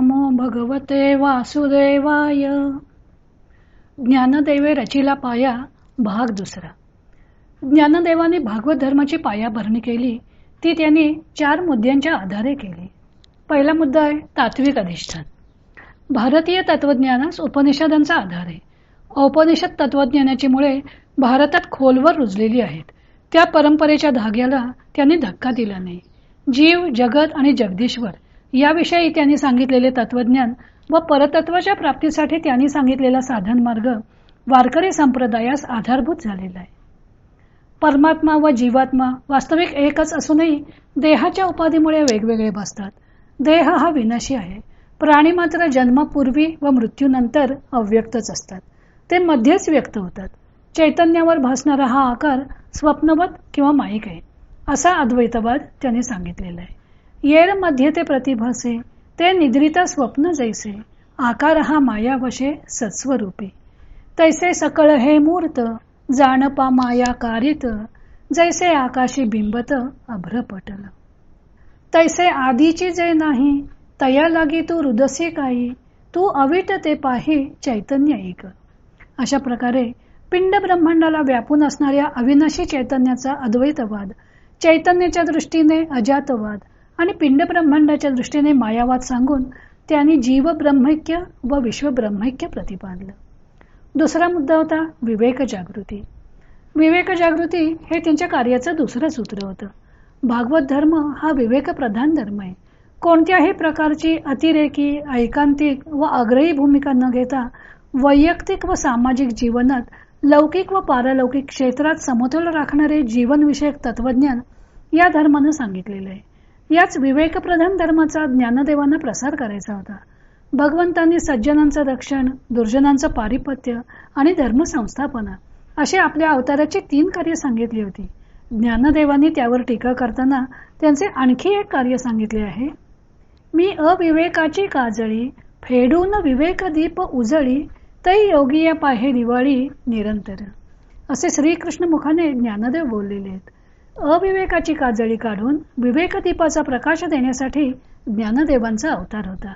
नमो भगवते वासुदेवाय. ज्ञानदेवे रचिला पाया भाग दुसरा. ज्ञानदेवाने भागवत धर्माची पायाभरणी केली. ती त्यांनी चार मुद्द्यांच्या आधारे केली. पहिला मुद्दा आहे तात्विक अधिष्ठान. भारतीय तत्वज्ञानास उपनिषदांचा आधार आहे. औपनिषद तत्वज्ञानाची मुळे भारतात खोलवर रुजलेली आहेत. त्या परंपरेच्या धाग्याला त्यांनी धक्का दिला नाही. जीव जगत आणि जगदीश्वर याविषयी त्यांनी सांगितलेले तत्वज्ञान व परतत्वाच्या प्राप्तीसाठी त्यांनी सांगितलेला साधन मार्ग वारकरी संप्रदायास आधारभूत झालेला आहे. परमात्मा व जीवात्मा वास्तविक एकच असूनही देहाच्या उपाधीमुळे वेगवेगळे भासतात देह हा विनाशी आहे. प्राणी मात्र जन्मापूर्वी व मृत्यूनंतर अव्यक्तच असतात. ते मध्येच व्यक्त होतात. चैतन्यावर भासणारा हा आकार स्वप्नवत किंवा माईक आहे असा अद्वैतवाद त्यांनी सांगितलेला आहे. येरमध्ये ते प्रतिभासे ते निद्रिता स्वप्न जैसे आकार हा मायावशे सत्स्वरूपे. तैसे सकळ हे मूर्त जाणपा माया कारित जैसे आकाशी बिंबत अभ्र पटल तैसे आधीची जे नाही तया लागी तू रुदसी काही तू अविट ते पाही चैतन्य एक. अशा प्रकारे पिंड ब्रह्मांडाला व्यापून असणाऱ्या अविनाशी चैतन्याचा अद्वैतवाद चैतन्याच्या दृष्टीने अजातवाद आणि पिंड ब्रह्मांडाच्या दृष्टीने मायावाद सांगून त्यांनी जीव ब्रह्मैक्य व विश्व ब्रह्मैक्य प्रतिपादलं. दुसरा मुद्दा होता विवेक जागृती. विवेक जागृती हे त्यांच्या कार्याचं दुसरं सूत्र होतं. भागवत धर्म हा विवेक प्रधान धर्म आहे. कोणत्याही प्रकारची अतिरेकी ऐकांतिक व आग्रही भूमिका न घेता वैयक्तिक व सामाजिक जीवनात लौकिक व पारलौकिक क्षेत्रात समतोल राखणारे जीवनविषयक तत्वज्ञान या धर्मानं सांगितलेलं आहे. याच विवेकप्रधान धर्माचा ज्ञानदेवांना प्रसार करायचा होता. भगवंतांनी सज्जनांचं रक्षण दुर्जनांचं पारिपत्य आणि धर्मसंस्थापना अशी आपल्या अवताराची तीन कार्य सांगितली होती. ज्ञानदेवांनी त्यावर टीका करताना त्यांचे आणखी एक कार्य सांगितले आहे. मी अविवेकाची काजळी फेडून विवेक दीप उजळी तै योगिया पाहे दिवाळी निरंतर. असे श्रीकृष्ण मुखाने ज्ञानदेव बोललेले आहेत. अविवेकाची काजळी काढून विवेकदीपाचा प्रकाश देण्यासाठी ज्ञानदेवांचा अवतार होता.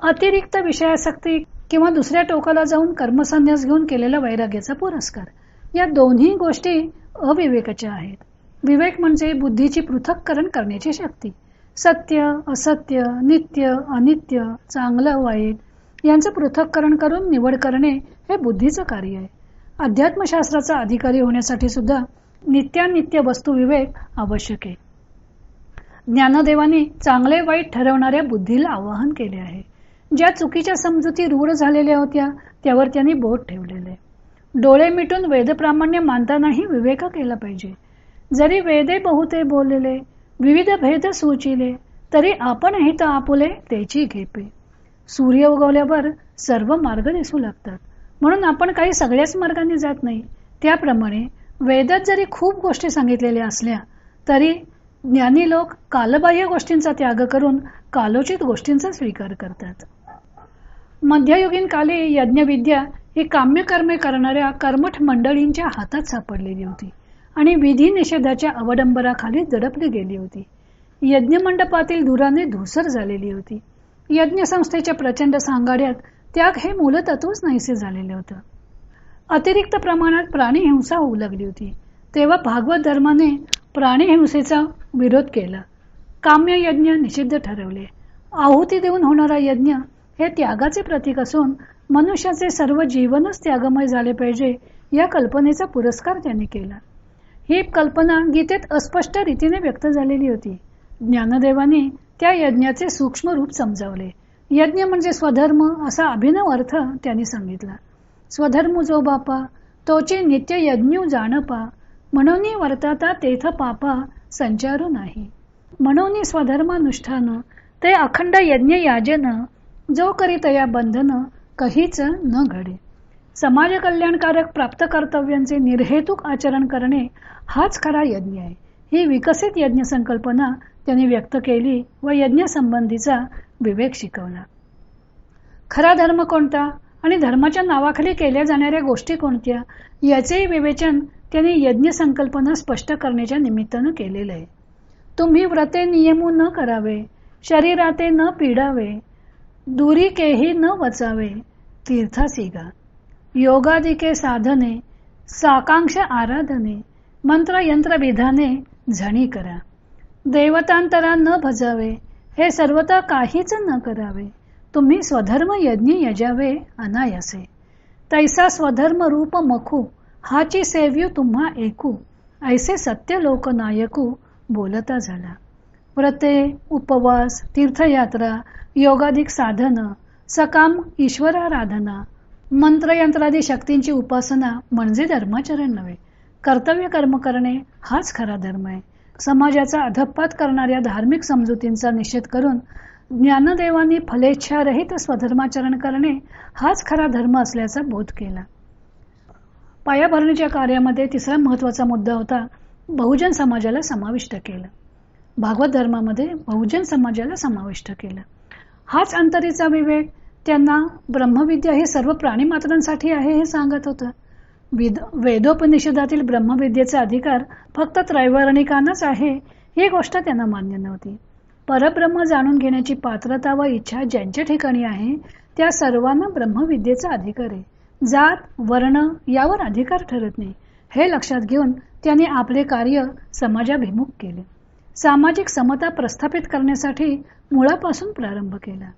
अतिरिक्त विषयासक्ती किंवा दुसऱ्या टोकाला जाऊन कर्मसन्यास घेऊन केलेला वैराग्याचा पुरस्कार या दोन्ही गोष्टी अविवेकाच्या आहेत. विवेक म्हणजे बुद्धीची पृथक्करण करण्याची शक्ती. सत्य असत्य नित्य अनित्य चांगलं वाईट यांचं पृथक्करण करून निवड करणे हे बुद्धीचं कार्य आहे. अध्यात्मशास्त्राचा अधिकारी होण्यासाठी सुद्धा नित्यानित्य वस्तू विवेक आवश्यक आहे. ज्ञानदेवानी चांगले वाईट ठरवणाऱ्या बुद्धीला आवाहन केले आहे. ज्या चुकीच्या समजुती रूढ झालेल्या होत्या त्यावर त्यांनी बोट ठेवलेले. डोळे मिटून वेदप्रामाण्य मानतानाही विवेक केला पाहिजे. जरी वेदे बहुते बोललेले विविध भेद सुचिले तरी आपणही तर आपुले त्याची घेपे. सूर्य उगवल्यावर सर्व मार्ग दिसू लागतात. म्हणून आपण काही सगळ्याच मार्गाने जात नाही. त्याप्रमाणे वेदात जरी खूप गोष्टी सांगितलेल्या असल्या तरी ज्ञानी लोक कालबाह्य गोष्टींचा त्याग करून कालोचित गोष्टींचा स्वीकार करतात. मध्ययुगीन काली यज्ञविद्या ही काम्यकर्मे करणाऱ्या कर्मठ मंडळींच्या हातात सापडलेली होती आणि विधी निषेधाच्या अवडंबराखाली दडपली गेली होती. यज्ञमंडपातील धुराने धुसर झालेली होती. यज्ञ संस्थेच्या प्रचंड सांगाड्यात त्याग हे मूलतत्वच नाहीसे झालेले होतं. अतिरिक्त प्रमाणात प्राणी हिंसा होऊ लागली होती. तेव्हा भागवत धर्माने प्राणीहिंसेचा विरोध केला. काम्य यज्ञ निषिद्ध ठरवले. आहुती देऊन होणारा यज्ञ हे त्यागाचे प्रतीक असून मनुष्याचे सर्व जीवनच त्यागमय झाले पाहिजे या कल्पनेचा पुरस्कार त्यांनी केला. ही कल्पना गीतेत अस्पष्ट रीतीने व्यक्त झालेली होती. ज्ञानदेवाने त्या यज्ञाचे सूक्ष्म रूप समजावले. यज्ञ म्हणजे स्वधर्म असा अभिनव अर्थ त्यांनी सांगितला. स्वधर्म जो बापा तोचे नित्य यज्ञ जाणपा. म्हणून वर्तता तेथ पापा संचारू नाही. म्हणून स्वधर्मानुष्ठान ते अखंड यज्ञ याजन जो करीतया बंधन कहीच न घडे. समाज कल्याणकारक प्राप्त कर्तव्यांचे निर्हेतुक आचरण करणे हाच खरा यज्ञ आहे. ही विकसित यज्ञ संकल्पना त्यांनी व्यक्त केली व यज्ञ संबंधीचा विवेक शिकवला. खरा धर्म कोणता? आणि धर्माच्या नावाखाली केल्या जाणाऱ्या गोष्टी कोणत्या याचेही विवेचन त्यांनी यज्ञ संकल्पना स्पष्ट करण्याच्या निमित्तानं केलेलं आहे. तुम्ही व्रते नियमू न करावे शरीराते न पिडावे दुरी केही न वचावे तीर्थासी गा योगादिके साधने साकांक्ष आराधने मंत्र यंत्र विधाने झणी करा. देवतांतरा न भजावे हे सर्वता काहीच न करावे. तुम्ही स्वधर्म यज्ञ यजावे अनायसे. तैसा स्वधर्म रूप मखू हाची सेव्यू तुम्हा ऐकू. ऐसे सत्य लोकनायकू बोलता झाला. व्रते उपवास तीर्थयात्रा योगाधिक साधन सकाम ईश्वराराधना मंत्रयंत्रादी शक्तींची उपासना म्हणजे धर्माचरण नव्हे. कर्तव्य कर्म करणे हाच खरा धर्म आहे. समाजाचा अधपात करणाऱ्या धार्मिक समजुतींचा निषेध करून ज्ञानदेवांनी फलेच्छारहित स्वधर्माचरण करणे हाच खरा धर्म असल्याचा बोध केला. पायाभरणीच्या कार्यामध्ये तिसरा महत्त्वाचा मुद्दा होता बहुजन समाजाला समाविष्ट केलं. भागवत धर्मामध्ये बहुजन समाजाला समाविष्ट केलं. हाच अंतरीचा विवेक त्यांना ब्रह्मविद्या ही सर्व प्राणीमात्रांसाठी आहे हे सांगत होतं. वेदोपनिषदातील ब्रह्मविद्येचे अधिकार फक्त त्रैवर्णिकांनाच आहे ही गोष्ट त्यांना मान्य नव्हती. परब्रह्म जाणून घेण्याची पात्रता व इच्छा ज्यांच्या ठिकाणी आहे त्या सर्वांना ब्रह्मविद्येचा अधिकार आहे. जात वर्ण यावर अधिकार ठरत नाही. हे लक्षात घेऊन त्यांनी आपले कार्य समाजाभिमुख केले. सामाजिक समता प्रस्थापित करण्यासाठी मुळापासून प्रारंभ केला.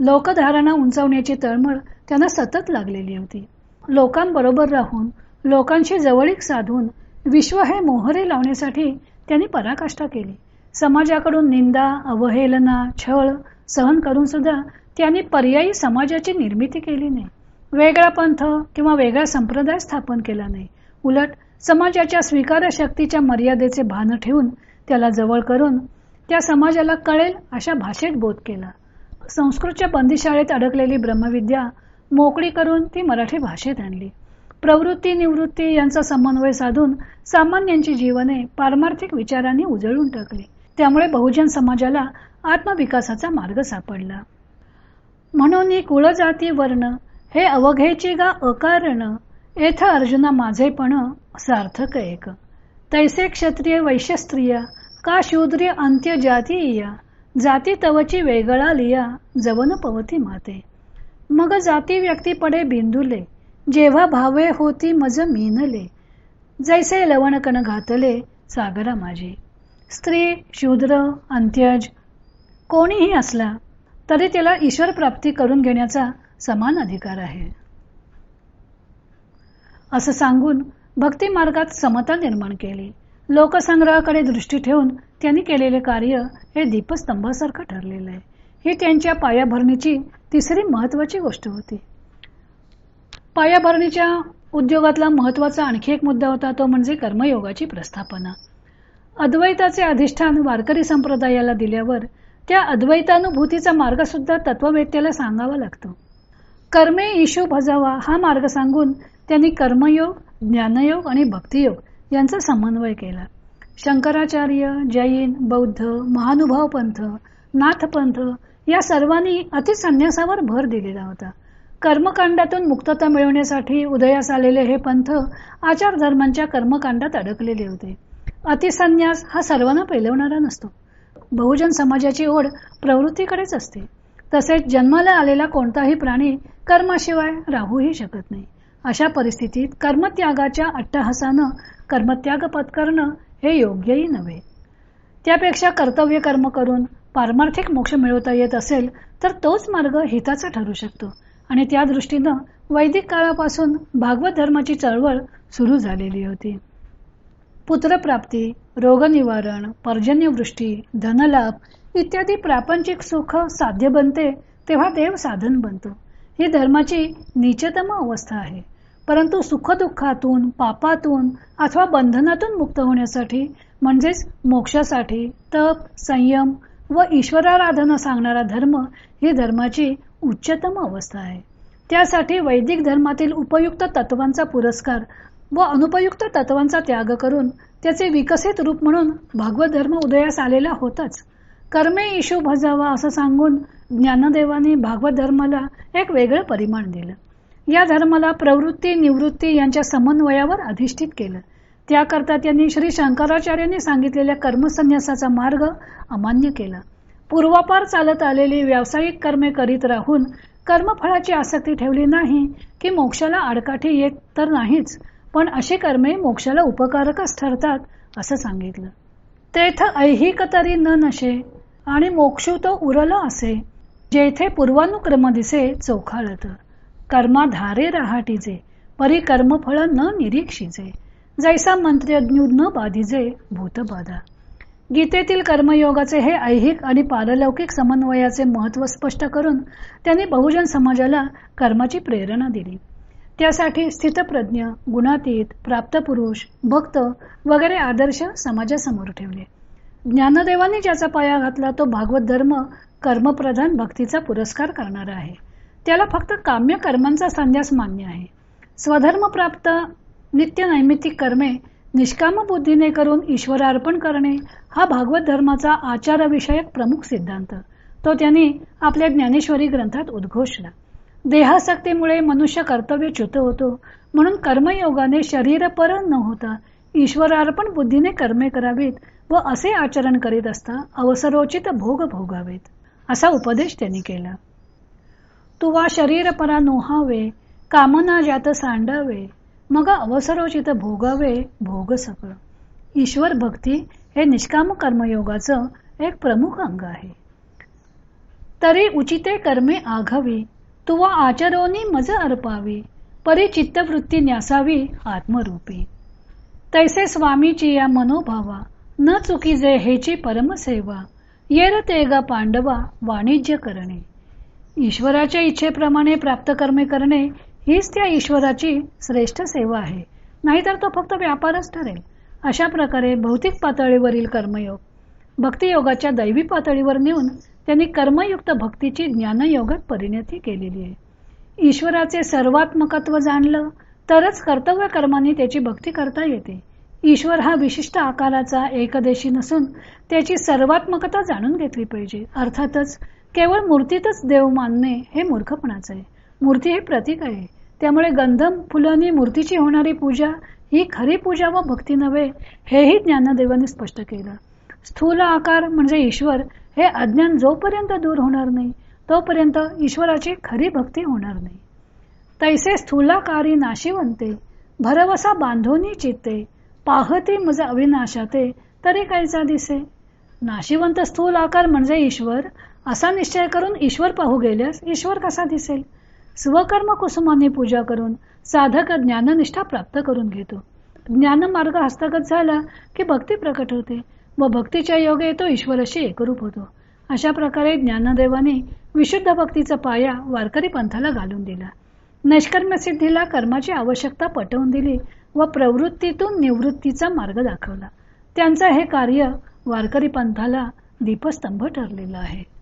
लोकधारणा उंचावण्याची तळमळ त्यांना सतत लागलेली होती. लोकांबरोबर राहून लोकांशी जवळीक साधून विश्व हे मोहरे लावण्यासाठी त्यांनी पराकाष्ठा केली. समाजाकडून निंदा अवहेलना छळ सहन करून सुद्धा त्यांनी पर्यायी समाजाची निर्मिती केली नाही. वेगळा पंथ किंवा वेगळा संप्रदाय स्थापन केला नाही. उलट समाजाच्या स्वीकार शक्तीच्या मर्यादेचे भान ठेवून त्याला जवळ करून त्या समाजाला कळेल अशा भाषेत बोध केला. संस्कृतच्या बंदीशाळेत अडकलेली ब्रह्मविद्या मोकळी करून ती मराठी भाषेत आणली. प्रवृत्ती निवृत्ती यांचा समन्वय साधून सामान्यांची जीवने पारमार्थिक विचारांनी उजळून टाकली. त्यामुळे बहुजन समाजाला आत्मविकासाचा मार्ग सापडला. म्हणून कुळजाती वर्ण हे अवघेची गा अकारण येथ अर्जुना माझेपण सार्थक एक. तैसे क्षत्रिय वैश्य का शूद्रिय अंत्य जाती जाती तवची वेगळा लिया जवन पवती माते. मग जाती व्यक्ती पडे बिंदुले जेव्हा भावे होती मज मीनले. जैसे लवणकण घातले सागरा माझी. स्त्री शूद्र अंत्यज कोणीही असला तरी त्याला ईश्वर प्राप्ती करून घेण्याचा समान अधिकार आहे. असं सांगून भक्ती मार्गात समता निर्माण केली. लोकसंग्रहाकडे दृष्टी ठेवून त्यांनी केलेले कार्य हे दीपस्तंभासारखं ठरलेलं आहे. ही त्यांच्या पायाभरणीची तिसरी महत्वाची गोष्ट होती. पायाभरणीच्या उद्योगातला महत्त्वाचा आणखी एक मुद्दा होता तो म्हणजे कर्मयोगाची प्रस्थापना. अद्वैताचे अधिष्ठान वारकरी संप्रदायाला दिल्यावर त्या अद्वैतानुभूतीचा मार्ग सुद्धा तत्ववेत्याला सांगावा लागतो. कर्मे ईशो भजावा हा मार्ग सांगून त्यांनी कर्मयोग ज्ञानयोग आणि भक्तियोग यांचा समन्वय केला. शंकराचार्य जैन बौद्ध महानुभाव पंथ नाथपंथ या सर्वांनी अतिसन्यासावर भर दिलेला होता. कर्मकांडातून मुक्तता मिळवण्यासाठी उदयास आलेले हे पंथ आचार धर्मांच्या कर्मकांडात अडकलेले होते. अतिसंन्यास हा सर्वांना पेलवणारा नसतो. बहुजन समाजाची ओढ प्रवृत्तीकडेच असते. तसेच जन्माला आलेला कोणताही प्राणी कर्माशिवाय राहूही शकत नाही. अशा परिस्थितीत कर्मत्यागाच्या अट्टहासानं कर्मत्याग पत्करणं हे योग्यही नव्हे. त्यापेक्षा कर्तव्य कर्म करून पारमार्थिक मोक्ष मिळवता येत असेल तर तोच मार्ग हिताचा ठरू शकतो. आणि त्या दृष्टीनं वैदिक काळापासून भागवत धर्माची चळवळ सुरू झालेली होती. पुत्रप्राप्ती रोगनिवारण पर्जन्यवृष्टी धनलाभ इत्यादी प्रापंचिक सुख साध्य बनते तेव्हा देव साधन बनतो. ही धर्माची नीचतम अवस्था आहे. परंतु सुखदुःखातून पापातून अथवा बंधनातून मुक्त होण्यासाठी म्हणजेच मोक्षासाठी तप संयम व ईश्वराराधना सांगणारा धर्म ही धर्माची उच्चतम अवस्था आहे. त्यासाठी वैदिक धर्मातील उपयुक्त तत्वांचा पुरस्कार व अनुपयुक्त तत्वांचा त्याग करून त्याचे विकसित रूप म्हणून भागवत धर्म उदयास आलेला होताच. कर्मे इशू भजावा असं सांगून ज्ञानदेवाने भागवत धर्माला एक वेगळं परिमाण दिलं. या धर्माला प्रवृत्ती निवृत्ती यांच्या समन्वयावर अधिष्ठित केलं. त्याकरता त्यांनी श्री शंकराचार्यांनी सांगितलेल्या कर्मसन्यासाचा मार्ग अमान्य केला. पूर्वापार चालत आलेली व्यावसायिक कर्मे करीत राहून कर्मफळाची आसक्ती ठेवली नाही की मोक्षाला आडकाठी येत तर नाहीच पण अशी कर्मे मोक्षाला उपकारकच ठरतात असं सांगितलं. तेथ ऐहिक तरी न नशे आणि मोक्षू तो उरल असे जेथे पूर्वानुक्रम दिसे चोखाळत. कर्माधारे राहाटीजे परी कर्मफळ न निरीक्षिजे. जैसा मंत्र्यज्ञू न बाधिजे भूतबाधा. गीतेतील कर्मयोगाचे हे ऐहिक आणि पारलौकिक समन्वयाचे महत्त्व स्पष्ट करून त्यांनी बहुजन समाजाला कर्माची प्रेरणा दिली. त्यासाठी स्थितप्रज्ञ गुणातीत प्राप्तपुरुष भक्त वगैरे आदर्श समाजासमोर ठेवले. ज्ञानदेवाने ज्याचा पाया घातला तो भागवत धर्म कर्मप्रधान भक्तीचा पुरस्कार करणारा आहे. त्याला फक्त काम्य कर्मांचा संन्यास मान्य आहे. स्वधर्म प्राप्त नित्य नैमित्तिक कर्मे निष्काम बुद्धीने करून ईश्वरार्पण करणे हा भागवत धर्माचा आचारविषयक प्रमुख सिद्धांत. तो त्यांनी आपल्या ज्ञानेश्वरी ग्रंथात उद्घोषला. देहासक्तीमुळे मनुष्य कर्तव्यच्युत होतो. म्हणून कर्मयोगाने शरीरपर न होता ईश्वरार्पण बुद्धीने कर्मे करावीत व असे आचरण करीत असता अवसरोचित भोग भोगावेत असा उपदेश त्यांनी केला. तुवा शरीरपरा नोहावे कामना ज्यात सांडावे मग अवसरोचित भोगावे भोग सकळ ईश्वर भक्ती हे निष्काम कर्मयोगाचं एक प्रमुख अंग आहे. तरी उचिते कर्मे आघावी तुवा आचरोनी मज अर्पावी परी चित्तवृत्ती न्यासावी आत्मरूपी. तैसे स्वामीची या मनोभावा न चुकी जे हेची परमसेवा येर तेग पांडवा वाणिज्य करणे. ईश्वराच्या इच्छेप्रमाणे प्राप्त कर्मे करणे हीच त्या ईश्वराची श्रेष्ठ सेवा आहे. नाहीतर तो फक्त व्यापारच ठरेल. अशा प्रकारे भौतिक पातळीवरील कर्मयोग भक्तियोगाच्या दैवी पातळीवर नेऊन त्यांनी कर्मयुक्त भक्तीची ज्ञानयोगात परिणती केलेली आहे. ईश्वराचे सर्वात्मकत्व जाणलं तरच कर्तव्य कर्माने त्याची भक्ती करता येते. ईश्वर हा विशिष्ट आकाराचा एकदेशी नसून त्याची सर्वात्मकता जाणून घेतली पाहिजे. अर्थातच केवळ मूर्तीतच देव मानणे हे मूर्खपणाच आहे. मूर्ती हे प्रतीक आहे. त्यामुळे गंधम फुलांनी मूर्तीची होणारी पूजा ही खरी पूजा व भक्ती नव्हे हेही ज्ञानदेवाने स्पष्ट केलं. स्थूल आकार म्हणजे ईश्वर हे अज्ञान जोपर्यंत दूर होणार नाही तोपर्यंत ईश्वराची खरी भक्ती होणार नाही. तैसे स्थूलाकारी नाशिवंते भरवसा बांधोनी चित्ते पाहते मज अविनाशाते तरी कायचा दिसे? नाशिवंत स्थूल आकार म्हणजे ईश्वर असा निश्चय करून ईश्वर पाहू गेल्यास ईश्वर कसा दिसेल? स्वकर्म कुसुमाने पूजा करून साधक ज्ञाननिष्ठा प्राप्त करून घेतो. ज्ञानमार्ग हस्तगत झाला की भक्ती प्रकट होते. व भक्तीच्या योगे तो ईश्वराशी एकरूप होतो. अशा प्रकारे ज्ञानदेवाने विशुद्ध भक्तीचा पाया वारकरी पंथाला घालून दिला. नैष्कर्म्य सिद्धीला कर्माची आवश्यकता पटवून दिली व प्रवृत्तीतून निवृत्तीचा मार्ग दाखवला. त्यांचं हे कार्य वारकरी पंथाला दीपस्तंभ ठरलेलं आहे.